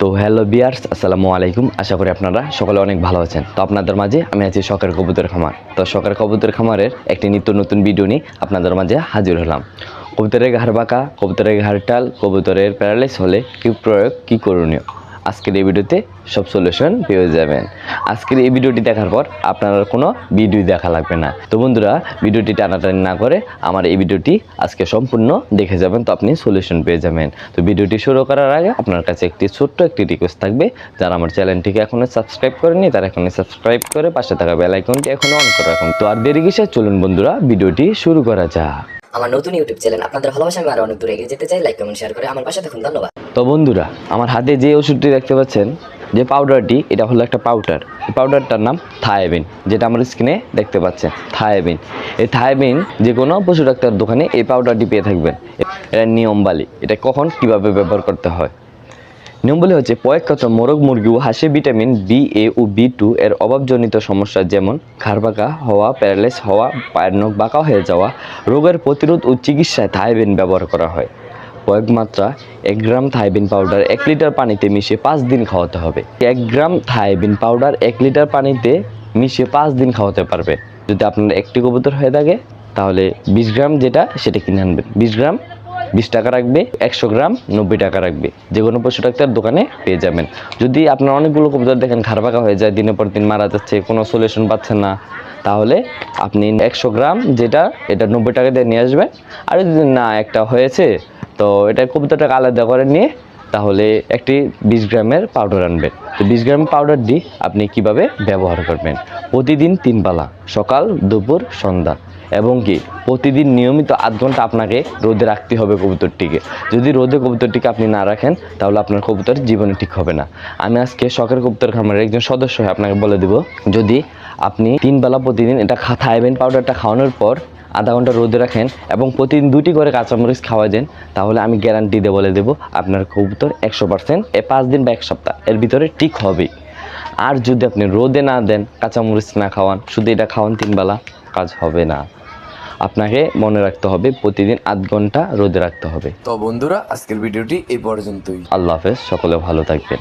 তো হ্যালো বিয়ার্স, আসসালামু আলাইকুম। আশা করি আপনারা সকলে অনেক ভালো আছেন। তো আপনাদের মাঝে আমি আছি শখের কবুতর খামার। তো শখের কবুতর খামারের একটি নিত্য নতুন ভিডিও নিয়ে আপনাদের মাঝে হাজির হলাম। কবুতরের ঘাড় বাঁকা, কবুতরের ঘাড় টাল, কবুতরের প্যারালাইস হলে কি প্রয়োগ, কি করণীয়? আজকের এই ভিডিওতে সব সলিউশন পেয়ে যাবেন। আজকের এই ভিডিওটি দেখার পর আপনার কোনো ভিডিও দেখা লাগবে না। তো বন্ধুরা, ভিডিওটি টানাটানি না করে আমার এই ভিডিওটি আজকে সম্পূর্ণ দেখে যাবেন, তো আপনি সলিউশন পেয়ে যাবেন। তো ভিডিওটি শুরু করার আগে আপনার কাছে একটি ছোট্ট একটি রিকোয়েস্ট থাকবে। যারা আমার চ্যানেলটিকে এখনও সাবস্ক্রাইব করেনি তারা এখনই সাবস্ক্রাইব করে পাশে থাকা বেল আইকনটি এখনও অন করে রাখুন। তো আর দেরি কিসে চলুন বন্ধুরা, ভিডিওটি শুরু করা যাক। আমার নতুন ইউটিউব চ্যানেল আপনাদের ভালোবাসা আমি আরও অনেক দূরে এগিয়ে যেতে চাই লাইক কমেন্ট শেয়ার করে আমার পাশে থাকুন। ধন্যবাদ। তো বন্ধুরা, আমার হাতে যে ওষুধটি দেখতে পাচ্ছেন, যে পাউডারটি এটা হলো একটা পাউডার পাউডারটার নাম থায়াবিন, যেটা আমার স্কিনে দেখতে পাচ্ছেন, থায়াবিন। এই থায়াবিন যে কোনো পশু ডাক্তার দোকানে এই পাউডারটি পেয়ে থাকবেন। এটা নিয়মবালি এটা কখন, কীভাবে ব্যবহার করতে হয়? নিয়মবলি হচ্ছে পয়ক্ষত মোরগ, মুরগি ও হাঁসে ভিটামিন বি এ ও বি টু এর অভাবজনিত সমস্যা যেমন ঘাড় বাঁকা হওয়া প্যারালাইস হওয়া, পায়ের নখ বাঁকা হয়ে যাওয়া, রোগের প্রতিরোধ ও চিকিৎসায় থাইবিন ব্যবহার করা হয়। কয়েক মাত্রা এক গ্রাম থাইবিন পাউডার এক লিটার পানিতে মিশিয়ে পাঁচ দিন খাওয়াতে হবে। এক গ্রাম থাইবিন পাউডার এক লিটার পানিতে মিশিয়ে পাঁচ দিন খাওয়াতে পারবে। যদি আপনার একটি কবুতর হয়ে থাকে, তাহলে বিশ গ্রাম যেটা, সেটা কিনে আনবেন। বিশ গ্রাম বিশ টাকা রাখবে, একশো গ্রাম নব্বই টাকা রাখবে। যে কোনো পশু ডাক্তার দোকানে পেয়ে যাবেন। যদি আপনার অনেকগুলো কবুতর দেখেন খারাপাকা হয়ে যায়, দিনের পর দিন মারা যাচ্ছে, কোনো সলিউশন পাচ্ছেন না, তাহলে আপনি একশো গ্রাম যেটা, এটা নব্বই টাকা দিয়ে নিয়ে আসবেন। আর যদি না, একটা হয়েছে তো এটা কবুতরটাকে আলাদা করে নিয়ে তাহলে একটি বিশ গ্রামের পাউডার আনবেন। তো বিশ গ্রাম পাউডার দিয়ে আপনি কীভাবে ব্যবহার করবেন? প্রতিদিন তিন পালা, সকাল, দুপুর, সন্ধ্যা। এবং কি, প্রতিদিন নিয়মিত আধ ঘণ্টা আপনাকে রোদে রাখতে হবে কবুতরটিকে। যদি রোদে কবুতরটিকে আপনি না রাখেন, তাহলে আপনার কবুতর জীবনে ঠিক হবে না। আমি আজকে শখের কবুতর খামারের একজন সদস্য হয়ে আপনাকে বলে দিব, যদি আপনি তিন বেলা প্রতিদিন এটা থাইবেন পাউডারটা খাওয়ানোর পর আধা ঘণ্টা রোদে রাখেন এবং প্রতিদিন দুটি করে কাঁচামরিচ খাওয়া দেন তাহলে আমি গ্যারান্টি দিয়ে বলে দেবো আপনার কবুতর একশো পার্সেন্ট এ পাঁচ দিন বা এক সপ্তাহ। এর ভিতরে ঠিক হবেই। আর যদি আপনি রোদে না দেন কাঁচামরিচ না খাওয়ান শুধু এটা খাওয়ান তিনবেলা কাজ হবে না। আপনাকে মনে রাখতে হবে প্রতিদিন আধ ঘণ্টা রোদে রাখতে হবে। তো বন্ধুরা আজকের ভিডিওটি এই পর্যন্তই। আল্লাহ হাফেজ সকলে ভালো থাকবেন।